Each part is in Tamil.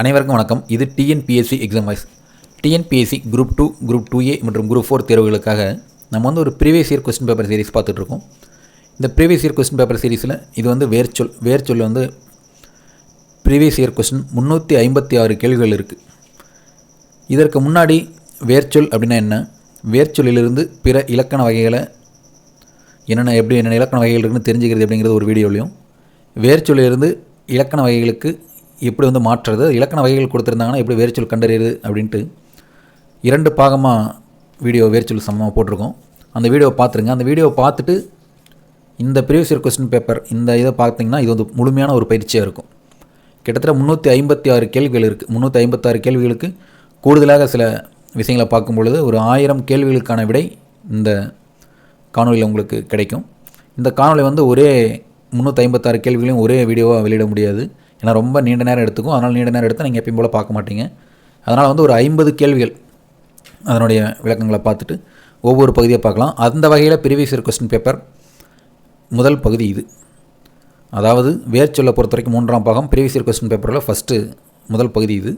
அனைவருக்கும் வணக்கம். இது TNPSC exam TNPSC group two group two A மற்றும் குரூப் ஃபோர் தேர்வுகளுக்காக நம்ம வந்து ஒரு previous year question paper series பார்த்துட்ருக்கோம். இந்த ப்ரீவியஸ் இயர் கொஸ்டின் பேப்பர் சீரிஸில் இது வந்து வேர்ச்சொல் வேர்ச்சொல் வந்து ப்ரீவியஸ் இயர் கொஸ்டின் முந்நூற்றி ஐம்பத்தி ஆறு கேள்விகள் இருக்குது இதற்கு முன்னாடி வேர்ச்சொல் அப்படின்னா என்ன? வேர்ச்சொல்லிலிருந்து பிற இலக்கண வகைகளை என்னென்ன எப்படி என்னென்ன இலக்கண வகைகள் இருக்குன்னு தெரிஞ்சுக்கிறது அப்படிங்கிறது ஒரு வீடியோலையும். வேர்ச்சொல்லிலிருந்து இலக்கண வகைகளுக்கு எப்படி வந்து மாற்றுறது? இலக்கண வகைகள் கொடுத்துருந்தாங்கன்னா எப்படி வேர்ச்சொல் கண்டறியுது அப்படின்ட்டு இரண்டு பாகமாக வீடியோ வேர்ச்சொல் சமமாக போட்டிருக்கோம். அந்த வீடியோவை பார்த்துருங்க. அந்த வீடியோவை பார்த்துட்டு இந்த ப்ரீவியஸ் இயர் கொஸ்டின் பேப்பர் இந்த இதை பார்த்தீங்கன்னா இது வந்து முழுமையான ஒரு பயிற்சியாக இருக்கும். கிட்டத்தட்ட முந்நூற்றி ஐம்பத்தி ஆறு கேள்விகள் இருக்குது முந்நூற்றி ஐம்பத்தாறு கேள்விகளுக்கு கூடுதலாக சில விஷயங்களை பார்க்கும் பொழுது ஒரு ஆயிரம் கேள்விகளுக்கான விடை இந்த காணொலியில் உங்களுக்கு கிடைக்கும். இந்த காணொலி வந்து ஒரே முந்நூற்றி ஐம்பத்தாறு கேள்விகளையும் ஒரே வீடியோவாக வெளியிட முடியாது. ஏன்னா ரொம்ப நீண்ட நேரம் எடுத்துக்கும். அதனால் நீண்ட நேரம் எடுத்தால் நீங்கள் எப்பயும் போல் பார்க்க மாட்டீங்க. அதனால் வந்து ஒரு ஐம்பது கேள்விகள் அதனுடைய விளக்கங்களை பார்த்துட்டு ஒவ்வொரு பகுதியை பார்க்கலாம். அந்த வகையில் ப்ரீவியஸ் இயர் கொஸ்டின் பேப்பர் முதல் பகுதி இது. அதாவது வேர்ச்சொல்லை பொறுத்த வரைக்கும் மூன்றாம் பாகம் ப்ரீவியஸ் இயர் கொஸ்டின் பேப்பரில் ஃபஸ்ட்டு முதல் பகுதி இது.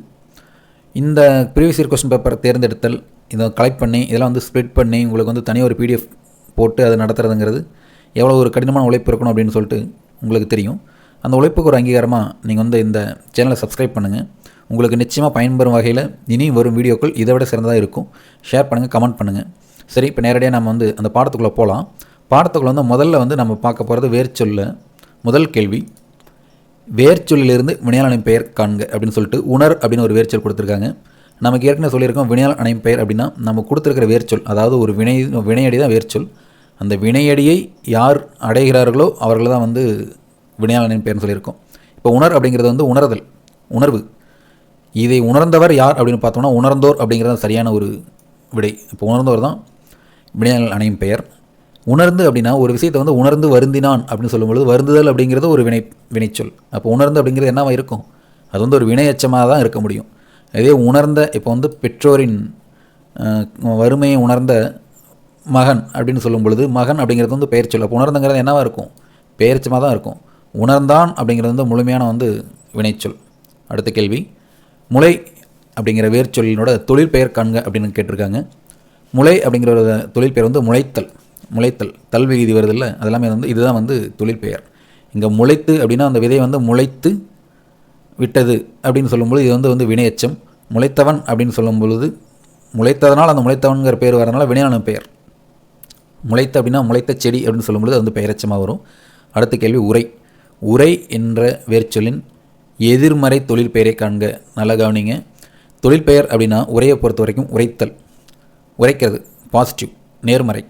இந்த ப்ரீவியஸ் இயர் கொஸ்டின் பேப்பர் தேர்ந்தெடுத்தல் இதை கலெக்ட் பண்ணி இதெல்லாம் வந்து ஸ்ப்ளிட் பண்ணி உங்களுக்கு வந்து தனியாக ஒரு பிடிஎஃப் போட்டு அதை நடத்துறதுங்கிறது எவ்வளோ ஒரு கடினமான உழைப்பு இருக்கணும் அப்படின்னு சொல்லிட்டு உங்களுக்கு தெரியும். அந்த உழைப்புக்கு ஒரு அங்கீகாரமாக நீங்கள் வந்து இந்த சேனலை சப்ஸ்கிரைப் பண்ணுங்கள் உங்களுக்கு நிச்சயமாக பயன்பெறும் வகையில் இனி வரும் வீடியோக்கள் இதை விட சிறந்ததாக இருக்கும். ஷேர் பண்ணுங்கள் கமெண்ட் பண்ணுங்கள் சரி இப்போ நேரடியாக நம்ம வந்து அந்த பாடத்துக்குள்ளே போகலாம் பாடத்துக்குள்ளே வந்து முதல்ல வந்து நம்ம பார்க்க போகிறது வேர்ச்சொல்ல. முதல் கேள்வி வேர்ச்சொல்லிலிருந்து வினையால் அணையும் பெயர் காண்க அப்படின்னு சொல்லிட்டு உணர் அப்படின்னு ஒரு வேர்ச்சொல் கொடுத்துருக்காங்க. நமக்கு ஏற்கனவே சொல்லியிருக்கோம் வினையால் அணையும் பெயர் அப்படின்னா நம்ம கொடுத்துருக்கிற வேர்ச்சொல் அதாவது ஒரு வினை வினையடி தான் வேர்ச்சொல். அந்த வினையடியை யார் அடைகிறார்களோ அவர்கள் தான் வந்து வினையாளனின் பேர்னு சொல்லியிருக்கோம். இப்போ உணர் அப்படிங்கிறது வந்து உணர்தல் உணர்வு. இதை உணர்ந்தவர் யார் அப்படின்னு பார்த்தோம்னா உணர்ந்தோர் அப்படிங்கிறது சரியான ஒரு விடை. இப்போ உணர்ந்தவர் தான் வினையால் அணையும் பெயர். உணர்ந்து அப்படின்னா ஒரு விஷயத்தை வந்து உணர்ந்து வருந்தினான் அப்படின்னு சொல்லும்பொழுது வருந்துதல் அப்படிங்கிறது ஒரு வினை வினைச்சொல். அப்போ உணர்ந்து அப்படிங்கிறது என்னவா இருக்கும்? அது வந்து ஒரு வினையச்சமாக தான் இருக்க முடியும். அதே உணர்ந்த இப்போ வந்து பெற்றோரின் வறுமையை உணர்ந்த மகன் அப்படின்னு சொல்லும் பொழுது மகன் அப்படிங்கிறது வந்து பெயர் சொல் அப்போ உணர்ந்துங்கிறது என்னவாக இருக்கும்? பெயர்ச்சமாக தான் இருக்கும். உணர்ந்தான் அப்படிங்கிறது வந்து முழுமையான வந்து வினைச்சொல். அடுத்த கேள்வி. முளை அப்படிங்கிற வேர்ச்சொல்லினோட தொழில் பெயர் காண்க அப்படின்னு கேட்டிருக்காங்க. முளை அப்படிங்கிற ஒரு தொழில் பெயர் வந்து முளைத்தல். முளைத்தல். தல் விகுதி வருதில்ல அதெல்லாமே வந்து இதுதான் வந்து தொழில் பெயர். இங்கே முளைத்து அப்படின்னா அந்த விதை வந்து முளைத்து விட்டது அப்படின்னு சொல்லும்பொழுது இது வந்து வந்து வினையச்சம். முளைத்தவன் அப்படின்னு சொல்லும் பொழுது முளைத்ததனால் அந்த முளைத்தவன்கிற பேர் வரனால வினையான பெயர். முளைத்த அப்படின்னா முளைத்த செடி அப்படின்னு சொல்லும்பொழுது அது வந்து பெயரச்சமாக வரும். அடுத்த கேள்வி உரை. உரை என்ற வேர்ச்சொல்லின் எதிர்மறை தொழில் பெயரை காண்க. நல்லா கவனிங்க. தொழில் பெயர் அப்படின்னா உரையை பொறுத்த வரைக்கும் உரைத்தல் உரைக்கிறது பாசிட்டிவ் நேர்மறை.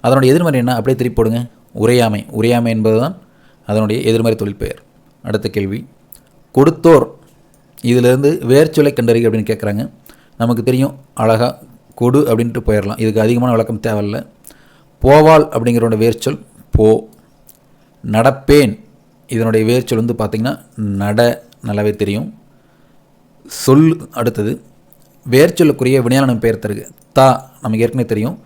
அதனுடைய எதிர்மறை என்ன? அப்படியே திருப்பி போடுங்க. உரையாமை. உரையாமை என்பதுதான் அதனுடைய எதிர்மறை தொழில் பெயர். அடுத்த கேள்வி. கொடுத்தோர். இதிலிருந்து வேர்ச்சொலை கண்டறிக அப்படின்னு கேட்குறாங்க நமக்கு தெரியும் அழகாக கொடு அப்படின்ட்டு போயிடலாம் இதுக்கு அதிகமான விளக்கம் தேவையில்லை. போவாள் அப்படிங்கிறோட வேர்ச்சொல் போ. நடப்பேன். இதனுடைய வேர்ச்சொல் வந்து பார்த்திங்கன்னா நட நல்லாவே தெரியும். சொல் அடுத்தது வேர்ச்சொல்லுக்குரிய வினையாளன் பெயர் தருக. தா நமக்கு ஏற்கனவே தெரியும்.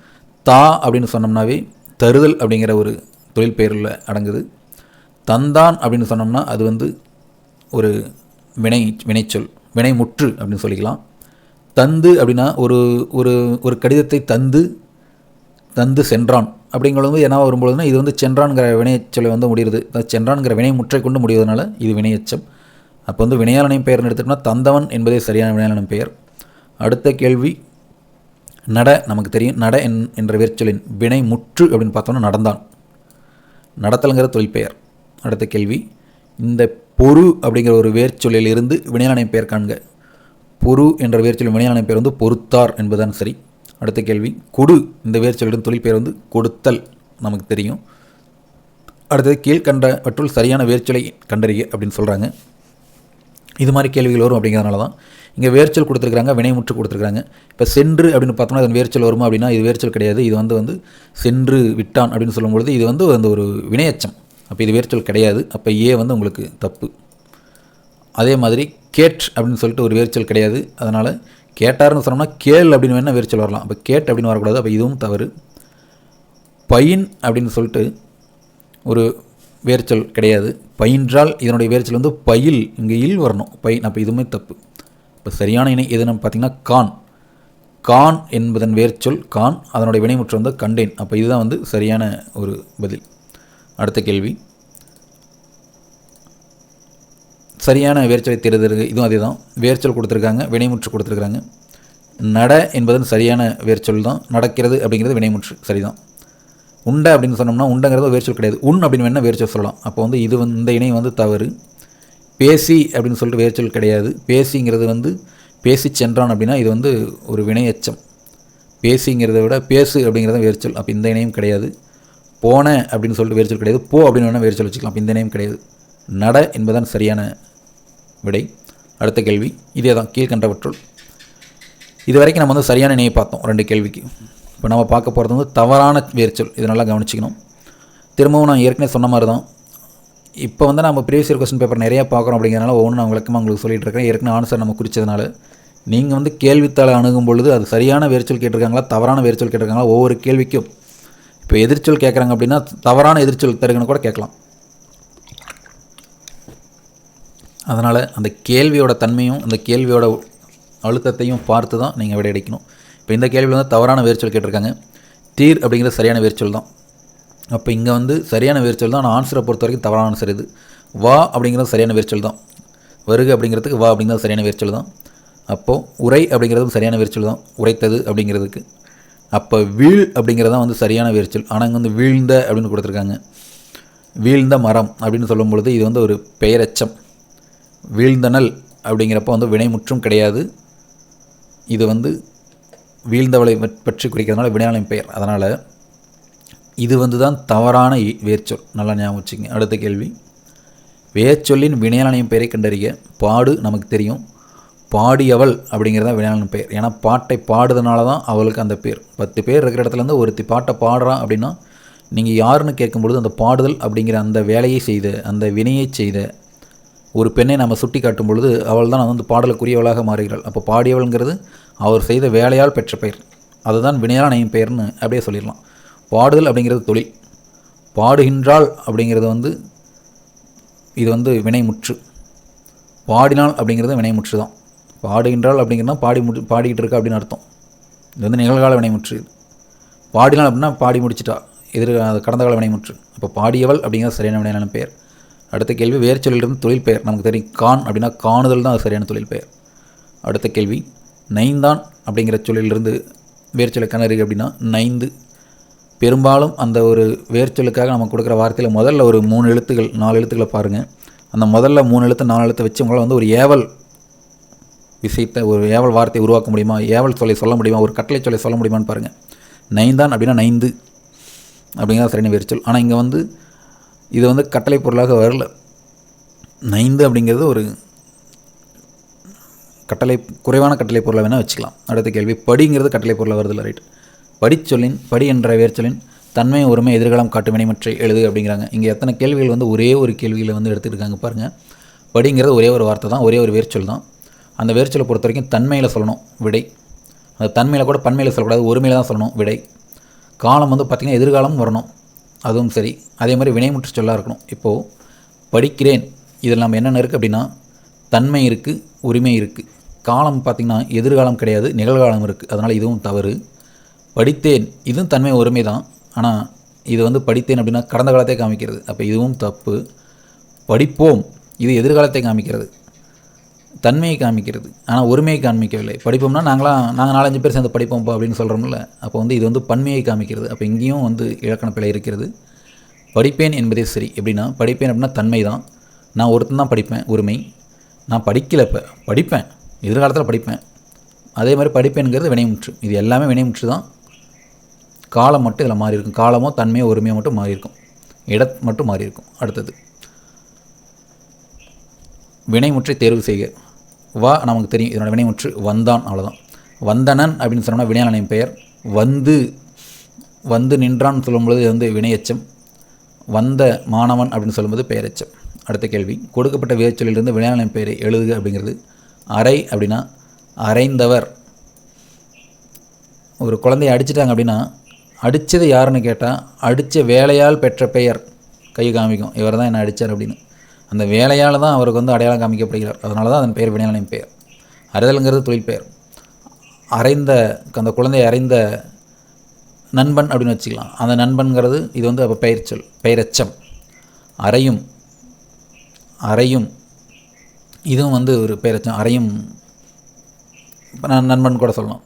தா அப்படின்னு சொன்னோம்னாவே தருதல் அப்படிங்கிற ஒரு தொழில் பெயரில் அடங்குது. தந்தான் அப்படின்னு சொன்னோம்னா அது வந்து ஒரு வினை வினைச்சொல் வினை முற்று அப்படின்னு சொல்லிக்கலாம். தந்து அப்படின்னா ஒரு ஒரு ஒரு கடிதத்தை தந்து தந்து சென்றான். அப்படிங்கிறது வந்து என்ன வரும்பொழுதுனா இது வந்து சென்றான்கிற வினைச்சொல்லை வந்து முடியுது. சென்றான்கிற வினை முற்றை கொண்டு முடிவதனால இது வினையச்சம். அப்போ வந்து வினையாளனின் பெயர்னு எடுத்துட்டோம்னா தந்தவன் என்பதே சரியான வினையாளனின் பெயர். அடுத்த கேள்வி நட நமக்கு தெரியும். நட என் என்ற வேர்ச்சொல்லின் வினை முற்று அப்படின்னு பார்த்தோம்னா நடந்தான். நடத்தலுங்கிற தொழில் பெயர். அடுத்த கேள்வி இந்த பொறு அப்படிங்கிற ஒரு வேர்ச்சொல்லில் இருந்து வினையாளனை பெயர் காண்க. பொறு என்ற வேர்ச்சொல் வினையாளனை பெயர் வந்து பொறுத்தார் என்பதுதான் சரி. அடுத்த கேள்வி கொடு. இந்த வேர்ச்சொல்லின் தொழில் வந்து கொடுத்தல் நமக்கு தெரியும். அடுத்தது கீழ்கண்டவற்றுள் சரியான வேர்ச்சொலை கண்டறிய அப்படின்னு சொல்கிறாங்க இது மாதிரி கேள்விகள் வரும் அப்படிங்கிறதுனால தான் இங்கே வேர்ச்சல் கொடுத்துருக்காங்க வினைமுற்று கொடுத்துருக்காங்க இப்போ சென்று அப்படின்னு பார்த்தோம்னா அதன் வேர்ச்சல் வருமா அப்படின்னா இது வேர்ச்சல் கிடையாது. இது வந்து வந்து சென்று விட்டான் அப்படின்னு சொல்லும்பொழுது இது வந்து அந்த ஒரு வினையச்சம். அப்போ இது வேர்ச்சொல் கிடையாது. அப்போ ஏ வந்து உங்களுக்கு தப்பு. அதே மாதிரி கேட் அப்படின்னு சொல்லிட்டு ஒரு வேர்ச்சொல் கிடையாது. அதனால் கேட்டார்னு சொன்னோம்னா கேள் அப்படின்னு வேணால் வேர்ச்சொல் வரலாம். அப்போ கேட் அப்படின்னு வரக்கூடாது. அப்போ இதுவும் தவறு. பயின் அப்படின்னு சொல்லிட்டு ஒரு வேர்ச்சொல் கிடையாது. பயின்றால் இதனுடைய வேர்ச்சல் வந்து பயில் இங்கே இல் வரணும். பயின் அப்போ இதுவுமே தப்பு. இப்போ சரியான இணை எதுன்னு பார்த்தீங்கன்னா கான். கான் என்பதன் வேர்ச்சொல் கான். அதனுடைய வினைமுற்று வந்து கண்டேன். அப்போ இதுதான் வந்து சரியான ஒரு பதில். அடுத்த கேள்வி. சரியான வேர்ச்சலை தேர்ந்தெடுக்க இதுவும் அதே தான் வேர்ச்சல் கொடுத்துருக்காங்க வினைமுற்று கொடுத்துருக்காங்க. நட என்பதன் சரியான வேர்ச்சொல் தான். நடக்கிறது அப்படிங்கிறது வினைமுற்று சரிதான். உண்டை அப்படின்னு சொன்னோம்னா உண்டங்கிறது வேர்ச்சொல் கிடையாது. உண் அப்படின்னு வேணால் வேர்ச்சொல் சொல்லலாம். அப்போ வந்து இது வந்து இந்த இணை வந்து தவறு. பேசி அப்படின்னு சொல்லிட்டு வேர்ச்சொல் கிடையாது. பேசிங்கிறது வந்து பேசி சென்றான் அப்படின்னா இது வந்து ஒரு வினையச்சம். பேசிங்கிறத விட பேசு அப்படிங்கிறத வேர்ச்சொல். அப்போ இந்த இணையும் கிடையாது. போன அப்படின்னு சொல்லிட்டு வேர்ச்சொல் கிடையாது. போ அப்படின்னு வேணால் வேர்ச்சொல் வச்சுக்கலாம். அப்போ இந்த இணையும் கிடையாது. நட என்பதான் சரியான விடை. அடுத்த கேள்வி இதே தான் கீழ்கண்டவற்றுள். இது வரைக்கும் நம்ம வந்து சரியான இணையை பார்த்தோம் ரெண்டு கேள்விக்கு. இப்போ நம்ம பார்க்க போகிறது வந்து தவறான வேர்ச்சொல். இதை நல்லா கவனிச்சிக்கணும். திரும்பவும் நான் ஏற்கனவே சொன்ன மாதிரி தான் இப்போ வந்து நம்ம ப்ரீவியஸ் இயர் கொஸ்டின் பேப்பர் நிறையா பார்க்குறோம் அப்படிங்கிறனால ஒவ்வொன்றும் நான் விளக்கமாக உங்களுக்கு சொல்லிட்டு இருக்கேன் ஏற்கனவே ஆன்சர் நம்ம குறித்ததுனால நீங்கள் வந்து கேள்வித்தாளை அணுகும் பொழுது அது சரியான வேர்ச்சொல் கேட்டிருக்காங்களா தவறான வேர்ச்சொல் கேட்டிருக்காங்களா ஒவ்வொரு கேள்விக்கும். இப்போ எதிர்ச்சொல் கேட்குறாங்க அப்படின்னா தவறான எதிர்ச்சொல் தருகன்னு கூட கேட்கலாம். அதனால் அந்த கேள்வியோட தன்மையும் அந்த கேள்வியோட அழுத்தத்தையும் பார்த்து தான் நீங்கள் விடையடிக்கணும் இப்போ இந்த கேள்வியில் வந்து தவறான வேர்ச்சொல் கேட்டிருக்காங்க. தீர் அப்படிங்கிறது சரியான வேர்ச்சொல் தான். அப்போ இங்கே வந்து சரியான வேர்ச்சொல் தான். ஆனால் ஆன்சரை பொறுத்த வரைக்கும் தவறான ஆன்சர் இது. வா அப்படிங்கிறது சரியான வேர்ச்சொல் தான். வருக அப்படிங்கிறதுக்கு வா அப்படிங்கிறது சரியான வேர்ச்சொல் தான். அப்போது உரை அப்படிங்கிறதும் சரியான வேர்ச்சொல் தான். உரைத்தது அப்படிங்கிறதுக்கு. அப்போ வீழ் அப்படிங்கிறது தான் வந்து சரியான வேர்ச்சொல். ஆனால் இங்கே வந்து வீழ்ந்த அப்படின்னு கொடுத்துருக்காங்க. வீழ்ந்த மரம் அப்படின்னு சொல்லும் பொழுது இது வந்து ஒரு பெயரச்சம். வீழ்ந்தனல் அப்படிங்கிறப்ப வந்து வினைமுற்றும் கிடையாது. இது வந்து வீழ்ந்தவளை பற்றி குறிக்கிறதுனால வினையாளின் பெயர். அதனால் இது வந்து தான் தவறான இ- வேர்ச்சொல். நல்லா ஞாபகம் வச்சுங்க அடுத்த கேள்வி. வேர்ச்சொல்லின் வினையாளனின் பெயரை கண்டறிய பாடு நமக்கு தெரியும். பாடியவள் அப்படிங்கிறது தான் வினையாளன் பெயர். ஏன்னா பாட்டை பாடுறதுனால தான் அவளுக்கு அந்த பேர். பத்து பேர் இருக்கிற இடத்துலேருந்து ஒருத்தி பாட்டை பாடுறான் அப்படின்னா நீங்கள் யாருன்னு கேட்கும்பொழுது அந்த பாடுதல் அப்படிங்கிற அந்த வேலையை செய்த அந்த வினையை செய்த ஒரு பெண்ணை நம்ம சுட்டி காட்டும் பொழுது அவள் தான் வந்து பாடலுக்குரியவளாக மாறுகிறாள். அப்போ பாடியவள்ங்கிறது அவர் செய்த வேலையால் பெற்ற பெயர். அதுதான் வினையால் பெயர்னு அப்படியே சொல்லிடலாம். பாடுதல் அப்படிங்கிறது தொழில். பாடுகின்றாள் அப்படிங்கிறது வந்து இது வந்து வினைமுற்று பாடினாள் அப்படிங்கிறது வினைமுற்று தான். பாடுகின்றாள் அப்படிங்கிறதுனா பாடி முடி பாடிக்கிட்டு இருக்கா அப்படின்னு அர்த்தம். இது வந்து நிகழ்கால வினைமுற்று இது. பாடினாள் அப்படின்னா பாடி முடிச்சிட்டா. எதிர் கடந்த கால வினைமுற்று அப்போ பாடியவள் அப்படிங்கிறது சரியான வினையான பெயர். அடுத்த கேள்வி வேர்ச்சொல்லிலிருந்து தொழில் பெயர். நமக்கு தெரியும் கான் அப்படின்னா காணுதல் தான் அது சரியான தொழில் பெயர். அடுத்த கேள்வி நைந்தான் அப்படிங்கிற சொல்லிலிருந்து வேர்ச்சொல்லை கிணறு அப்படின்னா நைந்து. பெரும்பாலும் அந்த ஒரு வேர்ச்சொல்லுக்காக நம்ம கொடுக்குற வார்த்தையில் முதல்ல ஒரு மூணு எழுத்துக்கள் நாலு எழுத்துக்களை பாருங்கள் அந்த முதல்ல மூணு எழுத்து நாலு எழுத்து வச்சு உங்களால் வந்து ஒரு ஏவல் விஷயத்தை ஒரு ஏவல் வார்த்தையை உருவாக்க முடியுமா? ஏவல் சொல்லை சொல்ல முடியுமா? ஒரு கட்டளை சொல்லை சொல்ல முடியுமான்னு பாருங்கள் நைந்தான் அப்படின்னா நைந்து. அப்படிங்கிறத சரியான வேர்ச்சொல் ஆனால் இங்கே வந்து இது வந்து கட்டளை பொருளாக வரல. நைந்து அப்படிங்கிறது ஒரு கட்டளை குறைவான கட்டளை பொருளை வேணால் வச்சுக்கலாம். அடுத்த கேள்வி படிங்கிறது கட்டளை பொருளாக வருதில்ல ரைட். படிச்சொல்லின் படி என்ற வேர்ச்சொல்லின் தன்மை ஒருமை எதிர்காலம் காட்டு வினைமற்றை எழுது அப்படிங்கிறாங்க. இங்கே எத்தனை கேள்விகள் வந்து ஒரே ஒரு கேள்வியில் வந்து எடுத்துருக்காங்க பாருங்கள் படிங்கிறது ஒரே ஒரு வார்த்தை தான் ஒரே ஒரு வேர்ச்சொல் தான். அந்த வேர்ச்சொலை பொறுத்த வரைக்கும் தன்மையில் சொல்லணும் விடை. அந்த தன்மையில் கூட பன்மையில் சொல்லக்கூடாது ஒருமையில் தான் சொல்லணும் விடை. காலம் வந்து பார்த்திங்கன்னா எதிர்காலம் வரணும். அதுவும் சரி. அதே மாதிரி வினைமுற்று சொல்லாக இருக்கணும். இப்போது படிக்கிறேன். இதில் நம்ம என்னென்ன இருக்குது அப்படின்னா தன்மை இருக்குது உரிமை இருக்குது காலம் பார்த்திங்கன்னா எதிர்காலம் கிடையாது நிகழ்காலம் இருக்குது அதனால் இதுவும் தவறு. படித்தேன். இதுவும் தன்மை உரிமை தான். ஆனால் இது வந்து படித்தேன் அப்படின்னா கடந்த காலத்தை காமிக்கிறது. அப்போ இதுவும் தப்பு. படிப்போம். இது எதிர்காலத்தை காமிக்கிறது. தன்மையை காமிக்கிறது. ஆனால் ஒருமையை காமிக்கவில்லை படிப்போம்னா நாங்களாம் நாங்கள் நாலஞ்சு பேர் சேர்ந்து படிப்போம்ப்பா அப்படின்னு சொல்கிறோம்ல அப்போ வந்து இது வந்து பன்மையை காமிக்கிறது. அப்போ இங்கேயும் வந்து இலக்கண பிழை இருக்கிறது. படிப்பேன் என்பதே சரி. எப்படின்னா படிப்பேன் அப்படின்னா தன்மை தான். நான் ஒருத்தன் தான் படிப்பேன் உரிமை நான் படிக்கல இப்போ படிப்பேன். எதிர்காலத்தில் படிப்பேன். அதே மாதிரி படிப்பேனுங்கிறது வினைமுற்று. இது எல்லாமே வினைமுற்று தான். காலம் மட்டும் இதில் மாறி இருக்கும் காலமோ தன்மையோ உரிமையோ மட்டும் மாறி இருக்கும் மட்டும் மாறி இருக்கும் அடுத்தது. வினைமுற்றை தேர்வு செய்க. வா நமக்கு தெரியும் இதனோட வினைமுற்று வந்தான் அவ்வளோதான் வந்தனன் அப்படின்னு சொன்னோம்னா வினையாளனின் பெயர். வந்து வந்து நின்றான்னு சொல்லும்பொழுது இது வந்து வினையச்சம். வந்த மாணவன் அப்படின்னு சொல்லும்போது பெயரச்சம். அடுத்த கேள்வி கொடுக்கப்பட்ட வேர்ச்சொல்லிலிருந்து வினையாளனின் பெயரை எழுதுக அப்படிங்கிறது. அறை அப்படின்னா அறைந்தவர். ஒரு குழந்தைய அடிச்சிட்டாங்க அப்படின்னா அடித்தது யாருன்னு கேட்டால் அடித்த வேலையால் பெற்ற பெயர். கை காமிக்கும் இவர் தான் என்ன அடித்தார் அப்படின்னு. அந்த வேலையால் தான் அவருக்கு வந்து அடையாளம் காமிக்கப்படுகிறார். அதனால தான் அதன் பெயர் வினையாளின் பெயர். அறைதல்ங்கிறது தொழில் பெயர். அரைந்த அந்த குழந்தையை அரைந்த நண்பன் அப்படின்னு வச்சுக்கலாம். அந்த நண்பன்கிறது இது வந்து அப்போ பெயர்ச்சொல் பெயரச்சம். அறையும் அறையும் இதுவும் வந்து ஒரு பெயரச்சம். அறையும் இப்போ நான் நண்பன் கூட சொல்லலாம்.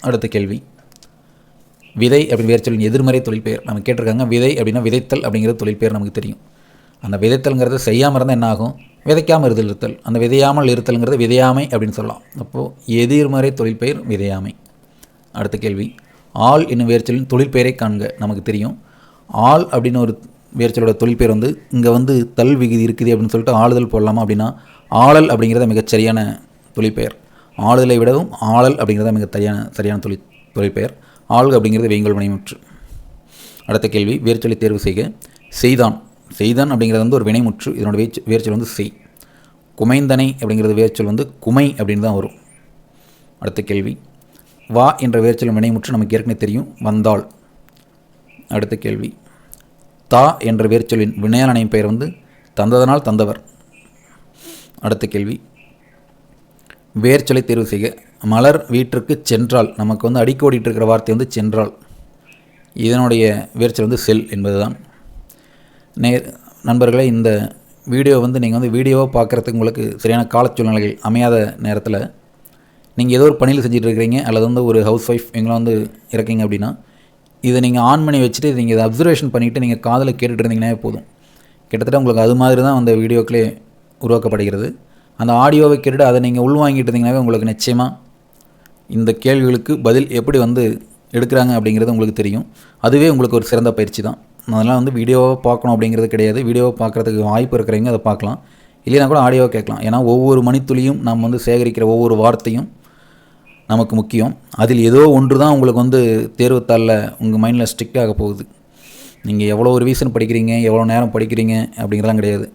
அடுத்த கேள்வி. விதை அப்படின்னு வேர் சொல்லின் எதிர்மறை தொழில் பெயர். நம்ம கேட்டிருக்காங்க விதை அப்படின்னா விதைத்தல் அப்படிங்கிற தொழில் பெயர் நமக்கு தெரியும். அந்த விதைத்தல்ங்கிறது செய்யாமல் இருந்தால் என்ன ஆகும் விதைக்காமல் இருதல் இருத்தல் அந்த விதையாமல் இருத்தல்ங்கிறது விதையாமை அப்படின்னு சொல்லலாம். அப்போது எதிர்மறை தொழிற்பெயர் விதையாமை. அடுத்த கேள்வி. ஆள் என்னும் வேர்ச்சலின் தொழிற்பெயரை காண்க நமக்கு தெரியும். ஆள் அப்படின்னு ஒரு வேர்ச்சொலோட தொழிற்பெயர் வந்து இங்கே வந்து தல் விகுதி இருக்குது அப்படின்னு சொல்லிட்டு ஆளுதல் போடலாமா அப்படின்னா ஆளல் அப்படிங்கிறத மிகச் சரியான தொழில் ஆளுதலை விடவும் ஆளல் அப்படிங்கிறத மிக சரியான சரியான தொழில் தொழிற்பெயர். பெயர் அப்படிங்கிறது வெங்கல் வினைமுற்று அடுத்த கேள்வி. வேர்ச்சொலி தேர்வு செய்க. செய்தான். செய்தான் அப்படிங்கிறது வந்து ஒரு வினைமுற்று. இதனோட வேர்ச் வேர்ச்சொல் வந்து செய். குமைந்தனை அப்படிங்கிறது வேர்ச்சொல் வந்து குமை அப்படின்னு தான் வரும். அடுத்த கேள்வி. வா என்ற வேர்ச்சொல் வினைமுற்று நமக்கு ஏற்கனவே தெரியும். வந்தாள். அடுத்த கேள்வி. தா என்ற வேர்ச்சொலின் வினையாளனையும் பெயர் வந்து தந்ததனால் தந்தவர். அடுத்த கேள்வி. வேர்ச்சொலை தேர்வு செய்க. மலர் வீட்டிற்கு சென்றால் நமக்கு வந்து அடிக்கோடிட்டு இருக்கிற வார்த்தை வந்து சென்றால் இதனுடைய வேர்ச்சல் வந்து செல் என்பதுதான். நேர் நண்பர்களே இந்த வீடியோ வந்து நீங்கள் வந்து வீடியோவை பார்க்குறதுக்கு உங்களுக்கு சரியான கால சூழ்நிலைகள் அமையாத நேரத்தில் நீங்கள் ஏதோ ஒரு பணியில் செஞ்சுட்டு இருக்கிறீங்க அல்லது வந்து ஒரு ஹவுஸ் ஒய்ஃப் எங்களை வந்து இருக்கீங்க அப்படின்னா இதை நீங்கள் ஆன் பண்ணி வச்சுட்டு நீங்கள் இதை அப்சர்வேஷன் பண்ணிவிட்டு நீங்கள் காதில் கேட்டுட்டு இருந்தீங்கன்னா போதும். கிட்டத்தட்ட உங்களுக்கு அது மாதிரி தான் அந்த வீடியோக்களே உருவாக்கப்படுகிறது. அந்த ஆடியோவை கேட்டுட்டு அதை நீங்கள் உள்வாங்கிட்டு இருந்தீங்கன்னாவே உங்களுக்கு நிச்சயமாக இந்த கேள்விகளுக்கு பதில் எப்படி வந்து எடுக்கிறாங்க அப்படிங்கிறது உங்களுக்கு தெரியும். அதுவே உங்களுக்கு ஒரு சிறந்த பயிற்சி தான். அதெல்லாம் வந்து வீடியோவை பார்க்கணும் அப்படிங்கிறது கிடையாது. வீடியோவை பார்க்குறதுக்கு வாய்ப்பு இருக்கிறவங்க அதை பார்க்கலாம். இல்லைனா கூட ஆடியோவை கேட்கலாம். ஏன்னா ஒவ்வொரு மணித்துளியும் நம்ம வந்து சேகரிக்கிற ஒவ்வொரு வார்த்தையும் நமக்கு முக்கியம். அதில் ஏதோ ஒன்று தான் உங்களுக்கு வந்து தேர்வுத்தாளில் உங்கள் மைண்டில் ஸ்ட்ரிக்ட் ஆக போகுது. நீங்கள் எவ்வளோ ரிவிஷன் படிக்கிறீங்க எவ்வளோ நேரம் படிக்கிறீங்க அப்படிங்கிறலாம் கிடையாது.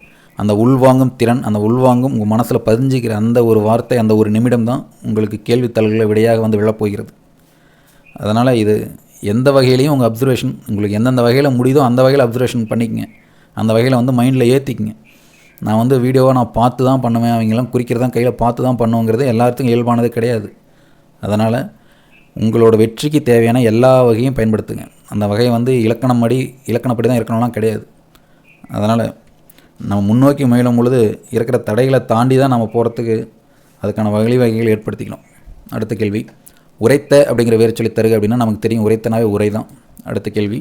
அந்த உள்வாங்கும் திறன் அந்த உள்வாங்கும் உங்கள் மனசில் பதிஞ்சிக்கிற அந்த ஒரு வார்த்தை அந்த ஒரு நிமிடம் தான் உங்களுக்கு கேள்வித்தாள்களை விடையாக வந்து விழப்போகிறது. அதனால் இது எந்த வகையிலையும் உங்கள் அப்சர்வேஷன் உங்களுக்கு எந்தெந்த வகையில் முடியுதோ அந்த வகையில் அப்சர்வேஷன் பண்ணிக்கங்க. அந்த வகையில் வந்து மைண்டில் ஏற்றிக்கங்க நான் வந்து வீடியோவை நான் பார்த்து தான் பண்ணுவேன். அவங்கெல்லாம் குறிக்கிறதான் கையில் பார்த்து தான் பண்ணுவோங்கிறது எல்லாத்துக்கும் இயல்பானது கிடையாது. அதனால் உங்களோட வெற்றிக்கு தேவையான எல்லா வகையும் பயன்படுத்துங்க. அந்த வகையை வந்து இலக்கணம் படி இலக்கணப்படி தான் இருக்கணும்லாம் கிடையாது. அதனால் நம்ம முன்னோக்கி முயலும் பொழுது இருக்கிற தடைகளை தாண்டி தான் நம்ம போகிறதுக்கு அதுக்கான வழி வகைகள் ஏற்படுத்திக்கணும். அடுத்த கேள்வி. உரைத்த அப்படிங்கிற வேர்ச்சொல்லை தருக அப்படின்னா நமக்கு தெரியும் உரைத்தனாவே உரை தான் அடுத்த கேள்வி.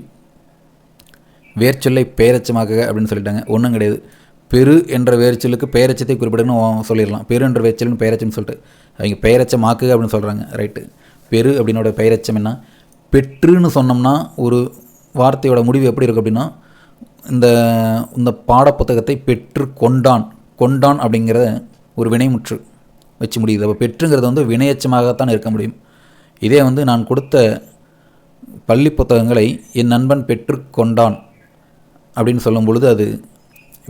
வேர்ச்சொல்லை பெயரச்சமாக்குக அப்படின்னு சொல்லிட்டாங்க. ஒன்றும் கிடையாது. பெரு என்ற வேர்ச்சொல்லுக்கு பெயரச்சத்தை குறிப்பிடணும் சொல்லிடலாம். பெரு என்ற வேர்ச்சொல்னு பெயரச்சம்னு சொல்லிட்டு. அவங்க பெயரச்சமாக்குக அப்படின்னு சொல்கிறாங்க ரைட்டு பெரு அப்படின்னோட பெயரச்சம் என்ன? பெற்றுன்னு சொன்னோம்னா ஒரு வார்த்தையோட முடிவு எப்படி இருக்கும் அப்படின்னா இந்த இந்த பாடப்புத்தகத்தை பெற்று கொண்டான். கொண்டான் அப்படிங்கிறத ஒரு வினைமுற்று வச்சு முடியுது. அப்போ பெற்றுங்கிறது வந்து வினையச்சமாகத்தான் இருக்க முடியும். இதே வந்து நான் கொடுத்த பள்ளி புத்தகங்களை என் நண்பன் பெற்று கொண்டான் அப்படின்னு சொல்லும் பொழுது அது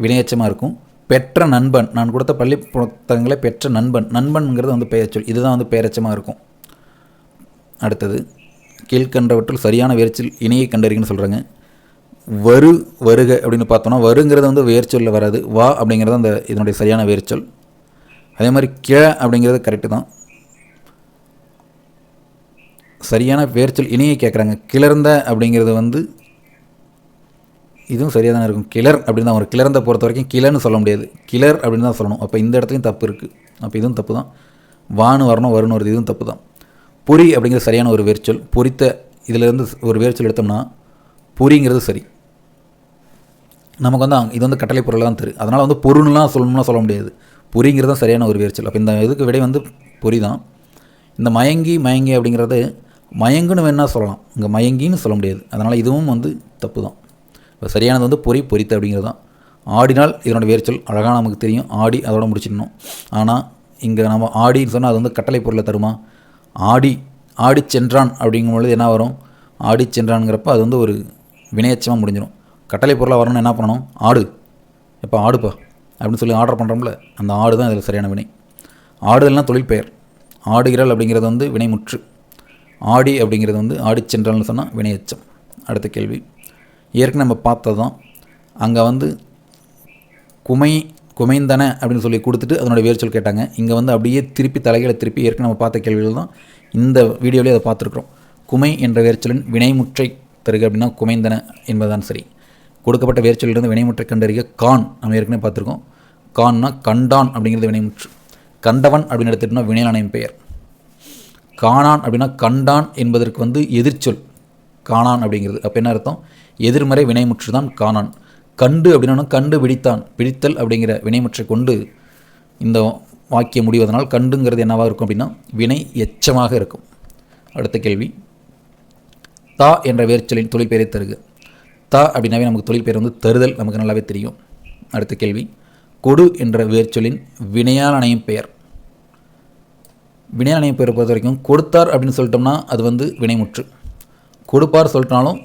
வினையச்சமாக இருக்கும். பெற்ற நண்பன் நான் கொடுத்த பள்ளி புத்தகங்களை பெற்ற நண்பன் நண்பன்ங்கிறது வந்து பெயர்ச்சொல் இதுதான் வந்து பெயரச்சமாக இருக்கும். அடுத்தது கீழ்கண்டவற்றில் சரியான வேர்ச்சொல் இணையை கண்டறிங்கன்னு சொல்கிறாங்க வரு வருக அப்படின்னு பார்த்தோன்னா வருங்கிறது வந்து வேர்ச்சொல்ல வராது. வா அப்படிங்கிறது அந்த இதனுடைய சரியான வேர்ச்சொல் அதே மாதிரி கிழ அப்படிங்கிறது கரெக்டு தான். சரியான பேர்ச்சொல் இணையை கேட்குறாங்க கிளர்ந்த அப்படிங்கிறது வந்து இதுவும் சரியாக தானே இருக்கும். கிளர் அப்படின்னு தான் ஒரு கிளர்ந்த பொறுத்த வரைக்கும் கிளர்னு சொல்ல முடியாது. கிளர் அப்படின்னு தான் சொல்லணும். அப்போ இந்த இடத்துலையும் தப்பு இருக்குது அப்போ இதுவும் தப்பு தான் வானு வரணும் வரணும் வருது. இதுவும் தப்பு தான் பொறி அப்படிங்கிறது சரியான ஒரு வேர்ச்சொல். பொறித்த இதிலேருந்து ஒரு வேர்ச்சொல் எடுத்தோம்னா பொறிங்கிறது சரி. நமக்கு வந்து இது வந்து கட்டளை பொருள் தான் தெரியும். அதனால் வந்து பொருள்லாம் சொல்லணும்னா சொல்ல முடியாது. பொறிங்கிறது தான் சரியான ஒரு வேர்ச்சொல். அப்போ இந்த இதுக்கு விடை வந்து பொறி தான் இந்த மயங்கி மயங்கி அப்படிங்கிறது மயங்குன்னு வேணால் சொல்லலாம். இங்கே மயங்கின்னு சொல்ல முடியாது. அதனால் இதுவும் வந்து தப்பு தான் இப்போ சரியானது வந்து பொறி பொறித்த அப்படிங்கிறது தான் ஆடினால் இதனோட வேர்ச்சொல் அழகாக நமக்கு தெரியும். ஆடி அதோட முடிச்சிடணும். ஆனால் இங்கே நம்ம ஆடின்னு சொன்னால் அது வந்து கட்டளை பொருளை தருமா? ஆடி ஆடி சென்றான் அப்படிங்கும்பொழுது என்ன வரும்? ஆடி சென்றான்ங்கிறப்ப அது வந்து ஒரு வினையச்சமாக முடிஞ்சிடும். கட்டளை பொருளாக வரணும்னு என்ன பண்ணணும்? ஆடு. எப்போ ஆடுப்பா? அப்படின்னு சொல்லி ஆர்டர் பண்ணுறோம்ல அந்த ஆடு தான் இதில் சரியான வினை. ஆடுதல்னால் தொழில் பெயர். ஆடுகிறல் அப்படிங்கிறது வந்து வினைமுற்று. ஆடி அப்படிங்கிறது வந்து ஆடி சென்றால்னு சொன்னால் வினையச்சம். அடுத்த கேள்வி. ஏற்கனவே நம்ம பார்த்தது தான் அங்கே வந்து குமை குமைந்தன அப்படின்னு சொல்லி கொடுத்துட்டு அதனுடைய வேர்ச்சொல் கேட்டாங்க. இங்கே வந்து அப்படியே திருப்பி தலைகளை திருப்பி ஏற்கனவே நம்ம பார்த்த கேள்விகள் தான் இந்த வீடியோவிலே அதை பார்த்துருக்குறோம். குமை என்ற வேர்ச்சொலின் வினைமுற்றை தருக அப்படின்னா குமைந்தன என்பதுதான் சரி. கொடுக்கப்பட்ட வேர்ச்சொலிலிருந்து வினைமுற்றை கண்டறிய கான் நம்ம ஏற்கனவே பார்த்துருக்கோம். கான்னா கண்டான் அப்படிங்கிறது வினைமுற்று. கண்டவன் அப்படின்னு எடுத்துட்டோம்னா வினையானையின் பெயர். காணான் அப்படின்னா கண்டான் என்பதற்கு வந்து எதிர்ச்சொல். காணான் அப்படிங்கிறது. அப்போ என்ன அர்த்தம்? எதிர்மறை வினைமுற்று தான் காணான். கண்டு அப்படின்னா கண்டு பிடித்தான். பிடித்தல் அப்படிங்கிற வினைமுற்றை கொண்டு இந்த வாக்கியம் முடிவதனால் கண்டுங்கிறது என்னவாக இருக்கும் அப்படின்னா வினை எச்சமாக இருக்கும். அடுத்த கேள்வி. தா என்ற வேர்ச்சொலின் தொழிற்பெயரை தருக. தா அப்படின்னாவே நமக்கு தொழிற்பெயர் வந்து தருதல். நமக்கு நல்லாவே தெரியும். அடுத்த கேள்வி. கொடு என்ற வேர்ச்சொலின் வினையால் அணையும் பெயர். வினையால் அணையும் பெயரை பொறுத்த வரைக்கும் கொடுத்தார் அப்படின்னு சொல்லிட்டோம்னா அது வந்து வினைமுற்று. கொடுப்பார் சொல்லிட்டாலும்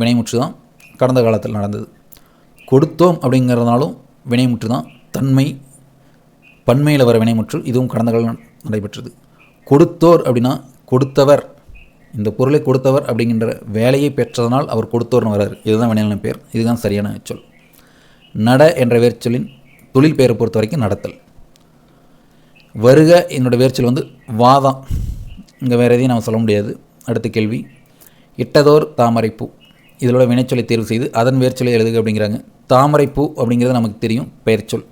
வினைமுற்று தான் கடந்த காலத்தில் நடந்தது. கொடுத்தோம் அப்படிங்கிறதுனாலும் வினைமுற்று தான். தன்மை பன்மையில் வர வினைமுற்று இதுவும் கடந்த காலம் நடைபெற்றது. கொடுத்தோர் அப்படின்னா கொடுத்தவர். இந்த பொருளை கொடுத்தவர் அப்படிங்கிற வேலையை பெற்றதனால் அவர் கொடுத்தோர்னு வராரு. இதுதான் வினைநிலை பெயர் இதுதான் சரியான சொல். நட என்ற வேர்ச்சொல்லின் தொழில் பெயரை பொறுத்த வரைக்கும் நடத்தல். வருக என்னோட வேர்ச்சொல் வந்து வாதம். இங்கே வேறு எதையும் நம்ம சொல்ல முடியாது. அடுத்த கேள்வி. இட்டதோர் தாமரைப்பூ. இதோட வினைச்சொலை தேர்வு செய்து அதன் வேர்ச்சொலை எழுதுக அப்படிங்கிறாங்க. தாமரைப்பூ அப்படிங்கிறது நமக்கு தெரியும் பெயர்ச்சொல்.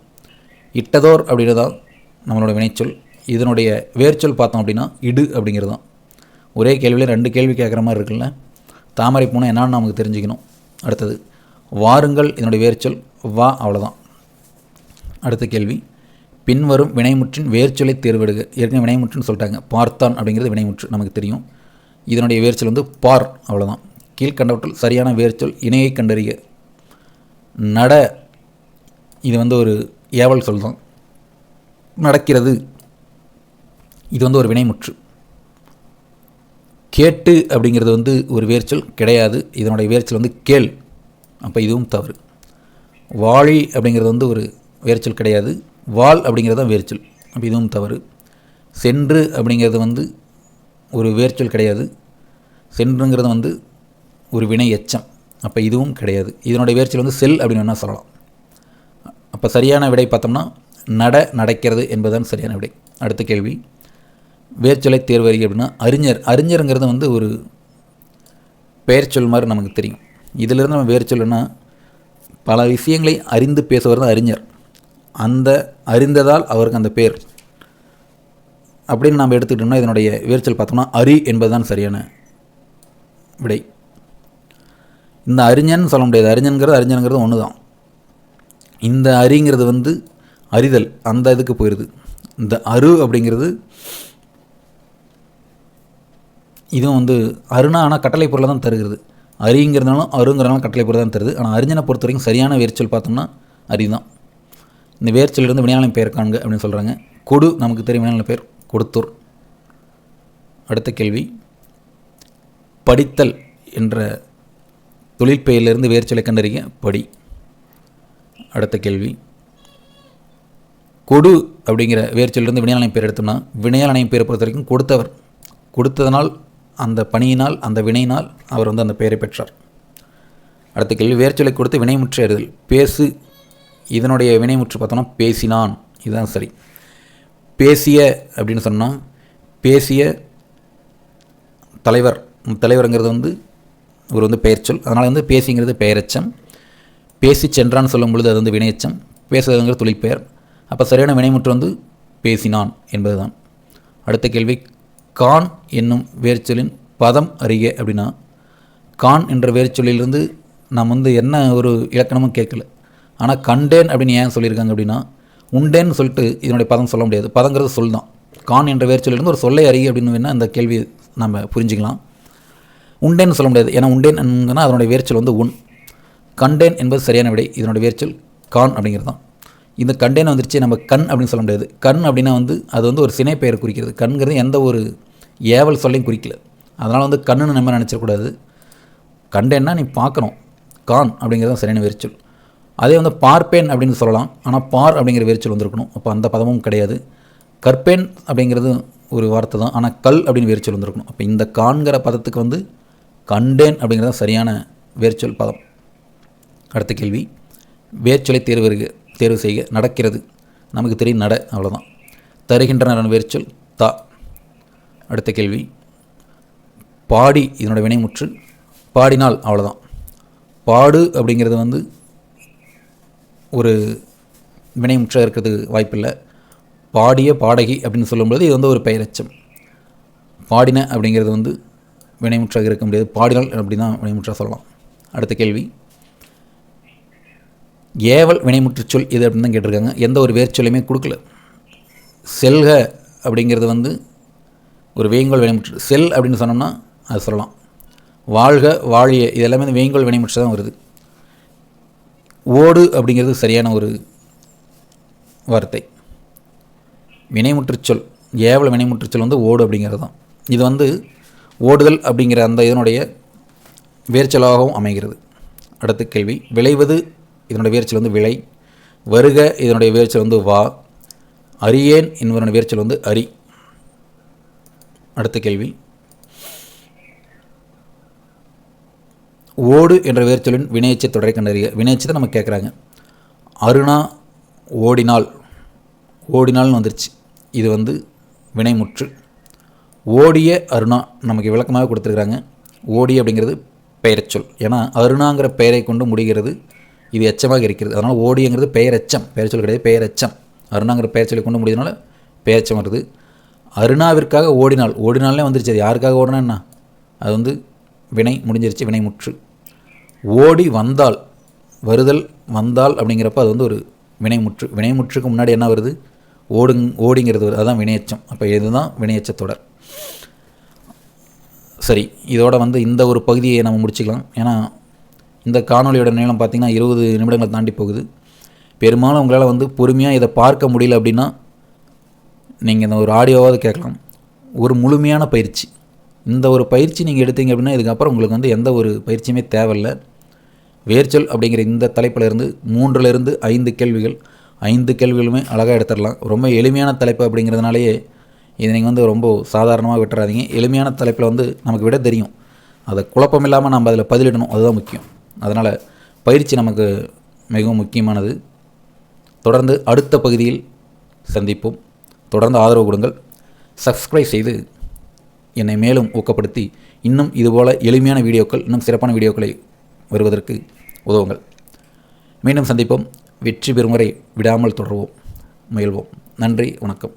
இட்டதோர் அப்படிங்கிறது நம்மளோட வினைச்சொல். இதனுடைய வேர்ச்சொல் பார்த்தோம் அப்படின்னா இடு அப்படிங்கிறது தான் ஒரே கேள்வியில் ரெண்டு கேள்வி கேட்குற மாதிரி இருக்குல்ல? தாமரை பூனை என்னன்னு நமக்கு தெரிஞ்சுக்கணும். அடுத்தது வாருங்கள் இதனுடைய வேர்ச்சொல் வா அவ்வளோதான் அடுத்த கேள்வி. பின்வரும் வினைமுற்றின் வேர்ச்சொலை தேர்வெடுக. ஏற்கனவே வினைமுற்றுன்னு சொல்லிட்டாங்க. பார்த்தான் அப்படிங்கிறது வினைமுற்று நமக்கு தெரியும். இதனுடைய வேர்ச்சொல் வந்து பார் அவ்வளோதான் கீழ்கண்டவற்றில் சரியான வேர்ச்சொல் இணையை கண்டறிய நட இது வந்து ஒரு ஏவல் சொல் தான். நடக்கிறது இது வந்து ஒரு வினைமுற்று. கேட்டு அப்படிங்கிறது வந்து ஒரு வேர்ச்சொல் கிடையாது. இதனுடைய வேர்ச்சொல் வந்து கேள். அப்போ இதுவும் தவறு. வாழி அப்படிங்கிறது வந்து ஒரு வேர்ச்சொல் கிடையாது. வாள் அப்படிங்கிறது தான் வேர்ச்சொல். அப்போ இதுவும் தவறு. சென்று அப்படிங்கிறது வந்து ஒரு வேர்ச்சொல் கிடையாது. சென்றுங்கிறது வந்து ஒரு வினை எச்சம். அப்போ இதுவும் கிடையாது. இதனுடைய வேர்ச்சல் வந்து செல் அப்படின்னு வேணால் சொல்லலாம். அப்போ சரியான விடை பார்த்தோம்னா நட நடக்கிறது என்பதுதான் சரியான விடை. அடுத்த கேள்வி. வேர்ச்சொலை தேர்வு அப்படின்னா அறிஞர். அறிஞருங்கிறது வந்து ஒரு பெயர்ச்சொல் மாதிரி நமக்கு தெரியும். இதிலிருந்து நம்ம வேர் பல விஷயங்களை அறிந்து பேசுவது தான் அறிஞர். அந்த அறிந்ததால் அவருக்கு அந்த பேர். அப்படின்னு நம்ம எடுத்துக்கிட்டோம்னா இதனுடைய வேர்ச்சல் பார்த்தோம்னா அரி என்பதுதான் சரியான விடை. இந்த அறிஞன் சொல்ல முடியாது. அறிஞன்கிறது அறிஞனுங்கிறது ஒன்று தான் இந்த அரிங்கிறது வந்து அறிதல். அந்த இதுக்கு போயிடுது இந்த அரு அப்படிங்கிறது இதுவும் வந்து அருணா ஆனால் கட்டளை பொருளை தான் தருகிறது. அரிங்கிறதுனாலும் அருங்கிறனாலும் கட்டளை பொருள் தான் தருது. ஆனால் அறிஞனை பொறுத்த வரைக்கும் சரியான வேர்ச்சொல் பார்த்தோம்னா அரி தான் இந்த வேர்ச்சொல்லிருந்து வினையாளம் பெயர் காண்க அப்படின்னு சொல்கிறாங்க கொடு நமக்கு தெரியும் வினையாளம் பெயர். கொடுத்தூர். அடுத்த கேள்வி. படித்தல் என்ற தொழிற்பெயரிலிருந்து வேர்ச்சொலை கண்டறிய படி. அடுத்த கேள்வி. கொடு அப்படிங்கிற வேர்ச்சொல்லிருந்து வினையாளனை பேர் எடுத்தோம்னா வினையாளனை பேர் பொறுத்த வரைக்கும் கொடுத்தவர். கொடுத்ததனால் அந்த பணியினால் அந்த வினையினால் அவர் வந்து அந்த பெயரை பெற்றார். அடுத்த கேள்வி. வேர்ச்சொலை கொடுத்து வினைமுற்று அறிதல். பேசு இதனுடைய வினைமுற்று பார்த்தோம்னா பேசினான். இதுதான் சரி. பேசிய அப்படின்னு சொன்னால் பேசிய தலைவர் தலைவருங்கிறது வந்து ஒரு வந்து பெயர்ச்சொல் அதனால் வந்து பேசிங்கிறது பெயரெச்சம். பேசி சென்றான்னு சொல்லும் பொழுது அது வந்து வினையச்சம். பேசுறதுங்கிற தொழிற்பெயர். அப்போ சரியான வினைமுற்று வந்து பேசினான் என்பதுதான். அடுத்த கேள்வி கான் என்னும் வேர்ச்சொல்லின் பதம் அறிக அப்படின்னா கான் என்ற வேர்ச்சொல்லிலிருந்து நாம் வந்து என்ன ஒரு இலக்கணமும் கேட்கல. ஆனால் கண்டேன் அப்படின்னு ஏன் சொல்லியிருக்காங்க அப்படின்னா உண்டேன்னு சொல்லிட்டு இதனுடைய பதம் சொல்ல முடியாது. பதங்கிறது சொல் தான். கான் என்ற வேர்ச்சொல்லிலிருந்து ஒரு சொல்லை அறிய அப்படின்னு வேணால் அந்த கேள்வி நம்ம புரிஞ்சுக்கலாம். உண்டேன்னு சொல்ல முடியாது. ஏன்னா உண்டேன் அதனுடைய வேர்ச்சல் வந்து உன். கண்டேன் என்பது சரியான விடை. இதனுடைய வேர்ச்சல் கான் அப்படிங்கிறது தான். இந்த கண்டேன் வந்துருச்சு நம்ம கண் அப்படின்னு சொல்ல முடியாது. கண் அப்படின்னா வந்து அது வந்து ஒரு சினை பெயர் குறிக்கிறது. கண்கிறது எந்த ஒரு ஏவல் சொல்லையும் குறிக்கல. அதனால் வந்து கண்ணுன்னு நம்ம நினச்சிடக்கூடாது. கண்டேன்னா நீ பார்க்கணும். கான் அப்படிங்கிறது தான் சரியான வேர்ச்சொல் அதே வந்து பார்ப்பேன் அப்படின்னு சொல்லலாம். ஆனால் பார் அப்படிங்கிற வேர்ச்சொல் வந்திருக்கணும். அப்போ அந்த பதமும் கிடையாது. கற்பேன் அப்படிங்கிறது ஒரு வார்த்தை தான். ஆனால் கல் அப்படின்னு வேர்ச்சொல் வந்திருக்கணும். அப்போ இந்த காண்கிற பதத்துக்கு வந்து கண்டேன் அப்படிங்கிறது சரியான வேர்ச்சொல் பதம். அடுத்த கேள்வி. வேர்ச்சொலை தேர்வு வருக தேர்வு செய்க. நடக்கிறது. நமக்கு தெரியும் நட. அவ்வளோதான் தருகின்றன வேர்ச்சொல். தா. அடுத்த கேள்வி. பாடி. இதனோட வினைமுற்று. பாடினால் அவ்வளோதான் பாடு அப்படிங்கிறது வந்து ஒரு வினைமுற்றாக இருக்கிறதுக்கு வாய்ப்பில்லை. பாடிய பாடகி அப்படின்னு சொல்லும்பொழுது இது வந்து ஒரு பெயரச்சம். பாடின அப்படிங்கிறது வந்து வினைமுற்றாக இருக்க முடியாது. பாடினால் அப்படி தான் வினைமுற்றாக சொல்லலாம். அடுத்த கேள்வி. ஏவல் வினைமுற்று சொல் இது அப்படின்னு தான் கேட்டிருக்காங்க. எந்த ஒரு வேர்ச்சொல்லையுமே கொடுக்கல. செல்க அப்படிங்கிறது வந்து ஒரு வேங்கோல் வினைமுற்று. செல் அப்படின்னு சொன்னோம்னா அது சொல்லலாம். வாழ்க வாழிய இது எல்லாமே வந்து வேங்கோல் வினைமுற்று தான் வருது. ஓடு அப்படிங்கிறது சரியான ஒரு வார்த்தை. வினைமுற்றுச்சொல் ஏவல வினைமுற்றுச்சொல் வந்து ஓடு அப்படிங்கிறது தான். இது வந்து ஓடுதல் அப்படிங்கிற அந்த இதனுடைய வேர்ச்சலாகவும் அமைகிறது. அடுத்த கேள்வி விளைவது இதனுடைய வேர்ச்சல் வந்து விளை வருக இதனுடைய வேர்ச்சல் வந்து வா அரியேன் என்பதனுடைய வேர்ச்சல் வந்து அரி. அடுத்த கேள்வி ஓடு என்ற வேர்ச்சொலின் வினையச்ச தொடரை கண்டறிய வினையச்சத்தை நம்ம கேட்குறாங்க. அருணா ஓடினால் ஓடினால்னு வந்துருச்சு. இது வந்து வினைமுற்று. ஓடிய அருணா நமக்கு விளக்கமாக கொடுத்துருக்குறாங்க. ஓடி அப்படிங்கிறது பெயரச்சொல் ஏன்னா அருணாங்கிற பெயரை கொண்டு முடிகிறது இது எச்சமாக இருக்கிறது. அதனால் ஓடிங்கிறது பெயரெச்சம். பெயர்ச்சொல் கிடையாது பெயரெச்சம். அருணாங்கிற பெயர்ச்சொலை கொண்டு முடியதுனால பெயர்ச்சம் வருது. அருணாவிற்காக ஓடினால் ஓடினாலே வந்துருச்சு. அது யாருக்காக ஓடினா என்ன? அது வந்து வினை முடிஞ்சிருச்சு வினைமுற்று. ஓடி வந்தால் வருதல் வந்தால் அப்படிங்கிறப்ப அது வந்து ஒரு வினைமுற்று வினைமுற்றுக்கு முன்னாடி என்ன வருது? ஓடுங் ஓடிங்கிறது வருது அதுதான் வினையச்சம். அப்போ இதுதான் வினையச்சத்தொடர் சரி இதோட வந்து இந்த ஒரு பகுதியை நம்ம முடிச்சுக்கலாம். ஏன்னா இந்த காணொலியோட நீளம் பார்த்திங்கன்னா இருபது நிமிடங்கள் தாண்டி போகுது. பெரும்பாலும் உங்களால் வந்து பொறுமையாக இதை பார்க்க முடியல அப்படின்னா நீங்கள் இந்த ஒரு ஆடியோவாவது கேட்கலாம். ஒரு முழுமையான பயிற்சி. இந்த ஒரு பயிற்சி நீங்கள் எடுத்தீங்க அப்படின்னா இதுக்கப்புறம் உங்களுக்கு வந்து எந்த ஒரு பயிற்சியுமே தேவையில்லை. வேர்ச்சொல் அப்படிங்கிற இந்த தலைப்பில் இருந்து மூன்றிலிருந்து ஐந்து கேள்விகள் ஐந்து கேள்விகளுமே அழகாக எடுத்துடலாம். ரொம்ப எளிமையான தலைப்பு அப்படிங்கிறதுனாலேயே இதை நீங்கள் வந்து ரொம்ப சாதாரணமாக விட்டுறாதீங்க. எளிமையான தலைப்பில் வந்து நமக்கு விட தெரியும். அதை குழப்பம் இல்லாமல் நம்ம அதில் பதிலிடணும். அதுதான் முக்கியம். அதனால் பயிற்சி நமக்கு மிகவும் முக்கியமானது. தொடர்ந்து அடுத்த பகுதியில் சந்திப்போம். தொடர்ந்து ஆதரவு கொடுங்கள். சப்ஸ்கிரைப் செய்து என்னை மேலும் ஊக்கப்படுத்தி இன்னும் இதுபோல் எளிமையான வீடியோக்கள் இன்னும் சிறப்பான வீடியோக்களை வருவதற்கு உதவுங்கள். மீண்டும் சந்திப்போம். வெற்றி பெறும் வரை விடாமல் தொடர்வோம். முயல்வோம் நன்றி. வணக்கம்.